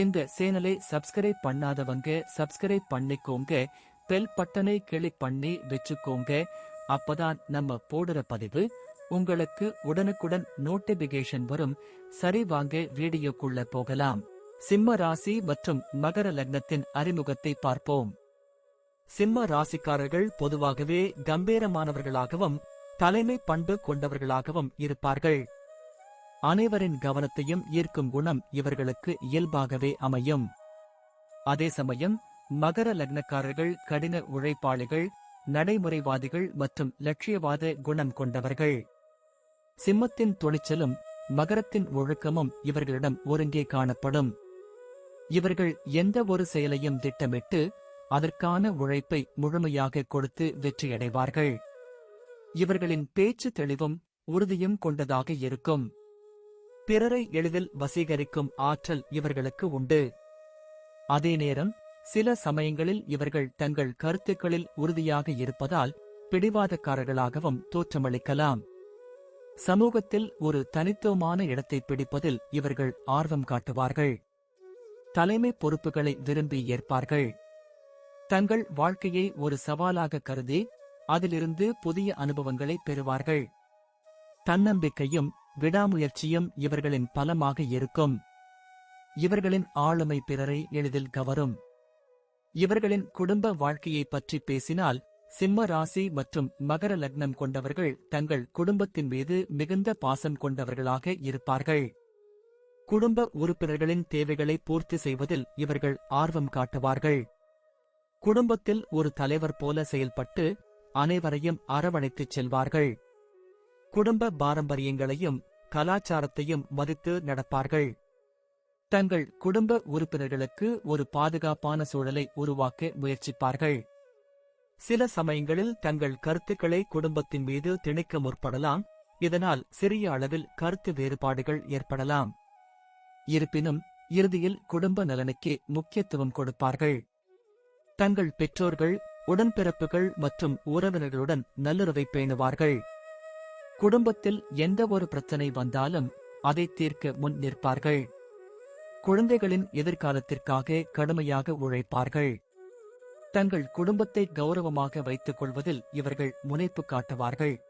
இந்த சேனலை சப்ஸ்கிரைப் பண்ணாதவங்க சப்ஸ்கிரைப் பண்ணிக்கோங்க. பெல் பட்டனை கிளிக் பண்ணி வச்சுக்கோங்க. அப்பதான் நம்ம போடுற பதிவு உங்களுக்கு உடனுக்குடன் நோட்டிபிகேஷன் வரும். சரி வாங்க வீடியோக்குள்ள போகலாம். சிம்ம ராசி மற்றும் மகர லக்னத்தின் அறிமுகத்தை பார்ப்போம். சிம்ம ராசிக்காரர்கள் பொதுவாகவே கம்பீரமானவர்களாகவும் தலைமை பண்பு கொண்டவர்களாகவும் இருப்பார்கள். அனைவரின் கவனத்தையும் ஈர்க்கும் குணம் இவர்களுக்கு இயல்பாகவே அமையும். அதே சமயம் மகர லக்னக்காரர்கள் கடின உழைப்பாளிகள் நடைமுறைவாதிகள் மற்றும் லட்சியவாத குணம் கொண்டவர்கள். சிம்மத்தின் துணிச்சலும் மகரத்தின் ஒழுக்கமும் இவர்களிடம் ஒருங்கே காணப்படும். இவர்கள் எந்த ஒரு செயலையும் திட்டமிட்டு அதற்கான உழைப்பை முழுமையாக கொடுத்து வெற்றியடைவார்கள். இவர்களின் பேச்சு தெளிவும் உறுதியும் கொண்டதாக இருக்கும். பிறரை எளிதில் வசீகரிக்கும் ஆற்றல் இவர்களுக்கு உண்டு. அதே நேரம் சில சமயங்களில் இவர்கள் தங்கள் கருத்துக்களில் உறுதியாக இருப்பதால் பிடிவாதக்காரர்களாகவும் தோற்றமளிக்கலாம். சமூகத்தில் ஒரு தனித்துவமான இடத்தை பிடிப்பதில் இவர்கள் ஆர்வம் காட்டுவார்கள். தலைமை பொறுப்புகளை விரும்பி ஏற்பார்கள். தங்கள் வாழ்க்கையை ஒரு சவாலாக கருதி அதிலிருந்து புதிய அனுபவங்களை பெறுவார்கள். தன்னம்பிக்கையும் விடாமுயற்சியும் இவர்களின் பலமாக இருக்கும். இவர்களின் ஆளுமை பிறரை எளிதில் கவரும். இவர்களின் குடும்ப வாழ்க்கையை பற்றி பேசினால் சிம்ம ராசி மற்றும் மகர லக்னம் கொண்டவர்கள் தங்கள் குடும்பத்தின் மீது மிகுந்த பாசம் கொண்டவர்களாக இருப்பார்கள். குடும்ப உறுப்பினர்களின் தேவைகளை பூர்த்தி செய்வதில் இவர்கள் ஆர்வம் காட்டுவார்கள். குடும்பத்தில் ஒரு தலைவர் போல செயல்பட்டு அனைவரையும் அரவணைத்துச் செல்வார்கள். குடும்ப பாரம்பரியங்களையும் கலாச்சாரத்தையும் மதித்து நடப்பார்கள். தங்கள் குடும்ப உறுப்பினர்களுக்கு ஒரு பாதுகாப்பான சூழலை உருவாக்க முயற்சிப்பார்கள். சில சமயங்களில் தங்கள் கருத்துக்களை குடும்பத்தின் மீது திணிக்க முற்படலாம் இதனால் சிறிய அளவில் கருத்து வேறுபாடுகள் ஏற்படலாம். இருப்பினும் இறுதியில் குடும்ப நலனுக்கே முக்கியத்துவம் கொடுப்பார்கள். தங்கள் பெற்றோர்கள் உடன்பிறப்புகள் மற்றும் உறவினர்களுடன் நல்லுறவை பேணுவார்கள். குடும்பத்தில் எந்த ஒரு பிரச்சனை வந்தாலும் அதை தீர்க்க முன் நிற்பார்கள். குழந்தைகளின் எதிர்காலத்திற்காக கடுமையாக உழைப்பார்கள். தங்கள் குடும்பத்தை கௌரவமாக வைத்துக் கொள்வதில் இவர்கள் முனைப்பு காட்டுவார்கள்.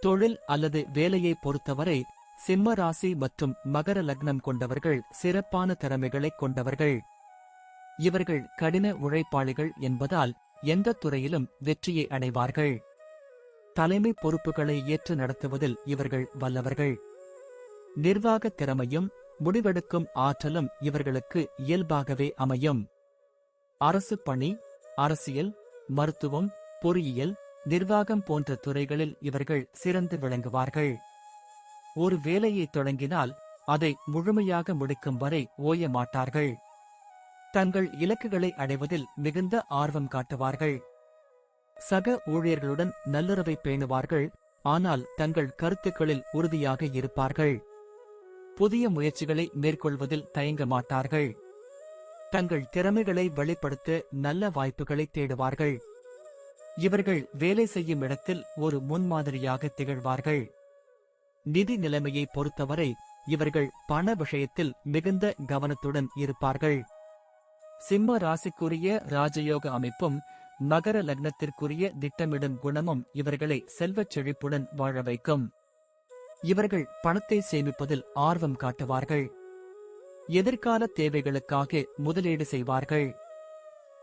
தொழில் அல்லது வேலையை பொறுத்தவரை சிம்ம ராசி மற்றும் மகர லக்னம் கொண்டவர்கள் சிறப்பான திறமைகளைக் கொண்டவர்கள். இவர்கள் கடின உழைப்பாளிகள் என்பதால் எந்த துறையிலும் வெற்றியை அடைவார்கள். தலைமை பொறுப்புகளை ஏற்று நடத்துவதில் இவர்கள் வல்லவர்கள். நிர்வாக திறமையும் முடிவெடுக்கும் ஆற்றலும் இவர்களுக்கு இயல்பாகவே அமையும். அரசு பணி அரசியல் மருத்துவம் பொறியியல் நிர்வாகம் போன்ற துறைகளில் இவர்கள் சிறந்து விளங்குவார்கள். ஒரு வேலையை தொடங்கினால் அதை முழுமையாக முடிக்கும் வரை ஓய மாட்டார்கள். தங்கள் இலக்குகளை அடைவதில் மிகுந்த ஆர்வம் காட்டுவார்கள். சக ஊழியர்களுடன் நல்லுறவை பேணுவார்கள் ஆனால் தங்கள் கருத்துக்களில் உறுதியாக இருப்பார்கள். புதிய முயற்சிகளை மேற்கொள்வதில் தயங்க மாட்டார்கள். தங்கள் திறமைகளை வெளிப்படுத்த நல்ல வாய்ப்புகளை தேடுவார்கள். இவர்கள் வேலை செய்யும் இடத்தில் ஒரு முன்மாதிரியாக திகழ்வார்கள். நிதி நிலைமையை பொறுத்தவரை இவர்கள் பண விஷயத்தில் மிகுந்த கவனத்துடன் இருப்பார்கள். சிம்ம ராசிக்குரிய ராஜயோக அமைப்பும் மகர லக்னத்திற்குரிய திட்டமிடும் குணமும் இவர்களை செல்வச் செழிப்புடன் வாழ வைக்கும். இவர்கள் பணத்தை சேமிப்பதில் ஆர்வம் காட்டுவார்கள். எதிர்கால தேவைகளுக்காக முதலீடு செய்வார்கள்.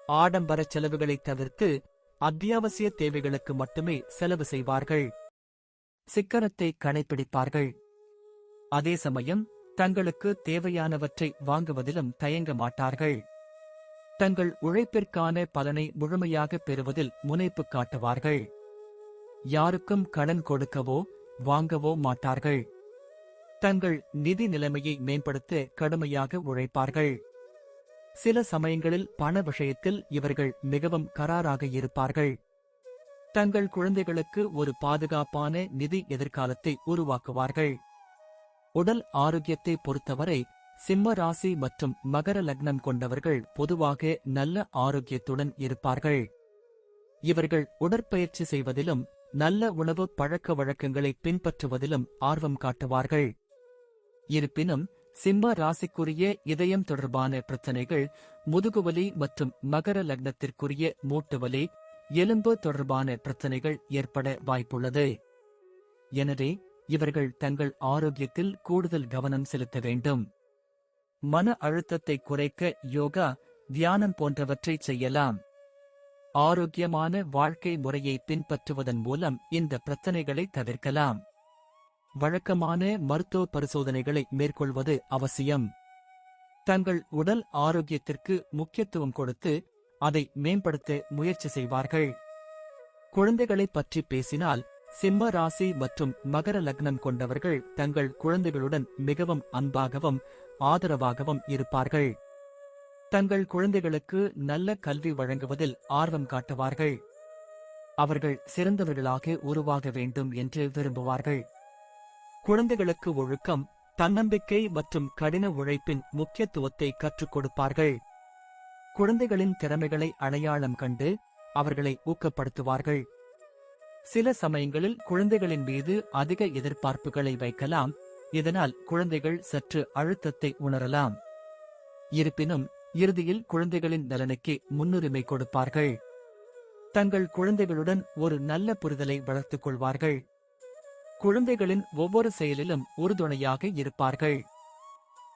ஆடம்பர செலவுகளை தவிர்த்து அத்தியாவசிய தேவைகளுக்கு மட்டுமே செலவு செய்வார்கள். சிக்கனத்தை கடைபிடிப்பார்கள் அதே சமயம் தங்களுக்கு தேவையானவற்றை வாங்குவதிலும் தயங்க மாட்டார்கள். தங்கள் உழைப்பிற்கான பலனை முழுமையாக பெறுவதில் முனைப்பு காட்டுவார்கள். யாருக்கும் கடன் கொடுக்கவோ வாங்கவோ மாட்டார்கள். தங்கள் நிதி நிலைமையை மேம்படுத்த கடுமையாக உழைப்பார்கள். சில சமயங்களில் பண விஷயத்தில் இவர்கள் மிகவும் கராராக இருப்பார்கள். தங்கள் குழந்தைகளுக்கு ஒரு பாதுகாப்பான நிதி எதிர்காலத்தை உருவாக்குவார்கள். உடல் ஆரோக்கியத்தை பொறுத்தவரை சிம்ம ராசி மற்றும் மகர லக்னம் கொண்டவர்கள் பொதுவாக நல்ல ஆரோக்கியத்துடன் இருப்பார்கள். இவர்கள் உடற்பயிற்சி செய்வதிலும் நல்ல உணவு பழக்க வழக்கங்களை பின்பற்றுவதிலும் ஆர்வம் காட்டுவார்கள். இருப்பினும் சிம்ம ராசிக்குரிய இதயம் தொடர்பான பிரச்சனைகள் முதுகுவலி மற்றும் மகர லக்னத்திற்குரிய மூட்டுவலி எலும்பு தொடர்பான பிரச்சனைகள் ஏற்பட வாய்ப்புள்ளது. எனவே இவர்கள் தங்கள் ஆரோக்கியத்தில் கூடுதல் கவனம் செலுத்த வேண்டும். மன அழுத்தத்தை குறைக்க யோகா தியானம் போன்றவற்றை செய்யலாம். ஆரோக்கியமான வாழ்க்கை முறையை பின்பற்றுவதன் மூலம் இந்த பிரச்சனைகளை தவிர்க்கலாம். வழக்கமான மருத்துவ பரிசோதனைகளை மேற்கொள்வது அவசியம். தங்கள் உடல் ஆரோக்கியத்திற்கு முக்கியத்துவம் கொடுத்து அதை மேம்படுத்த முயற்சி செய்வார்கள். குழந்தைகளை பற்றி பேசினால் சிம்ம ராசி மற்றும் மகர லக்னம் கொண்டவர்கள் தங்கள் குழந்தைகளுடன் மிகவும் அன்பாகவும் ஆதரவாகவும் இருப்பார்கள். தங்கள் குழந்தைகளுக்கு நல்ல கல்வி வழங்குவதில் ஆர்வம் காட்டுவார்கள். அவர்கள் சிறந்தவர்களாக உருவாக வேண்டும் என்று விரும்புவார்கள். குழந்தைகளுக்கு ஒழுக்கம் தன்னம்பிக்கை மற்றும் கடின உழைப்பின் முக்கியத்துவத்தை கற்றுக் கொடுப்பார்கள். குழந்தைகளின் திறமைகளை அடையாளம் கண்டு அவர்களை ஊக்கப்படுத்துவார்கள். சில சமயங்களில் குழந்தைகளின் மீது அதிக எதிர்பார்ப்புகளை வைக்கலாம் இதனால் குழந்தைகள் சற்று அழுத்தத்தை உணரலாம். இருப்பினும் இறுதியில் குழந்தைகளின் நலனுக்கு முன்னுரிமை கொடுப்பார்கள். தங்கள் குழந்தைகளுடன் ஒரு நல்ல புரிதலை வளர்த்துக் கொள்வார்கள். குழந்தைகளின் ஒவ்வொரு செயலிலும் உறுதுணையாக இருப்பார்கள்.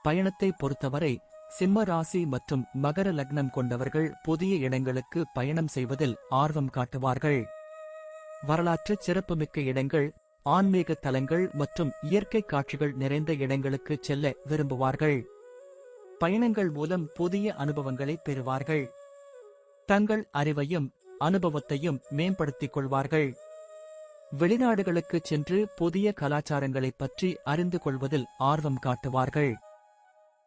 பயணத்தை பொறுத்தவரை சிம்ம ராசி மற்றும் மகர லக்னம் கொண்டவர்கள் புதிய இடங்களுக்கு பயணம் செய்வதில் ஆர்வம் காட்டுவார்கள். வரலாற்று சிறப்புமிக்க இடங்கள் ஆன்மீக தலங்கள் மற்றும் இயற்கை காட்சிகள் நிறைந்த இடங்களுக்கு செல்ல விரும்புவார்கள். பயணங்கள் மூலம் புதிய அனுபவங்களை பெறுவார்கள். தங்கள் அறிவையும் அனுபவத்தையும் மேம்படுத்திக் கொள்வார்கள். வெளிநாடுகளுக்கு சென்று புதிய கலாச்சாரங்களைப் பற்றி அறிந்து கொள்வதில் ஆர்வம் காட்டுவார்கள்.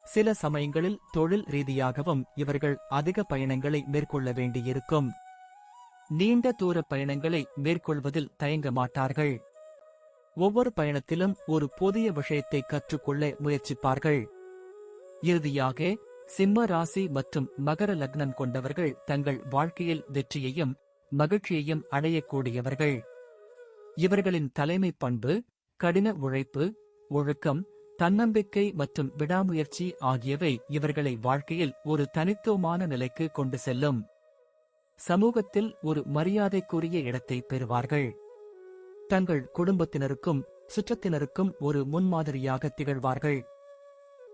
சில சமயங்களில் தொழில் ரீதியாகவும் இவர்கள் அதிக பயணங்களை மேற்கொள்ள வேண்டியிருக்கும். நீண்ட தூர பயணங்களை மேற்கொள்வதில் தயங்க மாட்டார்கள். ஒவ்வொரு பயணத்திலும் ஒரு புதிய விஷயத்தை கற்றுக்கொள்ள முயற்சிப்பார்கள். இறுதியாக சிம்ம ராசி மற்றும் மகர லக்னம் கொண்டவர்கள் தங்கள் வாழ்க்கையில் வெற்றியையும் மகிழ்ச்சியையும் அடையக்கூடியவர்கள். இவர்களின் தலைமை பண்பு கடின உழைப்பு ஒழுக்கம் தன்னம்பிக்கை மற்றும் விடாமுயற்சி ஆகியவை இவர்களை வாழ்க்கையில் ஒரு தனித்துவமான நிலைக்கு கொண்டு செல்லும். சமூகத்தில் ஒரு மரியாதைக்குரிய இடத்தை பெறுவார்கள். தங்கள் குடும்பத்தினருக்கும் சுற்றத்தினருக்கும் ஒரு முன்மாதிரியாக திகழ்வார்கள்.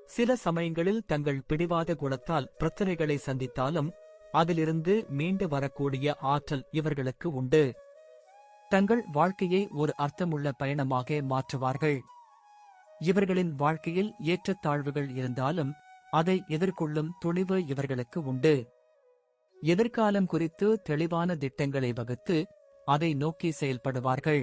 சில சமயங்களில் தங்கள் பிடிவாத குணத்தால் பிரச்சனைகளை சந்தித்தாலும் அதிலிருந்து மீண்டு வரக்கூடிய ஆற்றல் இவர்களுக்கு உண்டு. தங்கள் வாழ்க்கையை ஒரு அர்த்தமுள்ள பயணமாக மாற்றுவார்கள். இவர்களின் வாழ்க்கையில் ஏற்றத்தாழ்வுகள் இருந்தாலும் அதை எதிர்கொள்ளும் துணிவு இவர்களுக்கு உண்டு. எதிர்காலம் குறித்து தெளிவான திட்டங்களை வகுத்து அதை நோக்கி செயல்படுவார்கள்.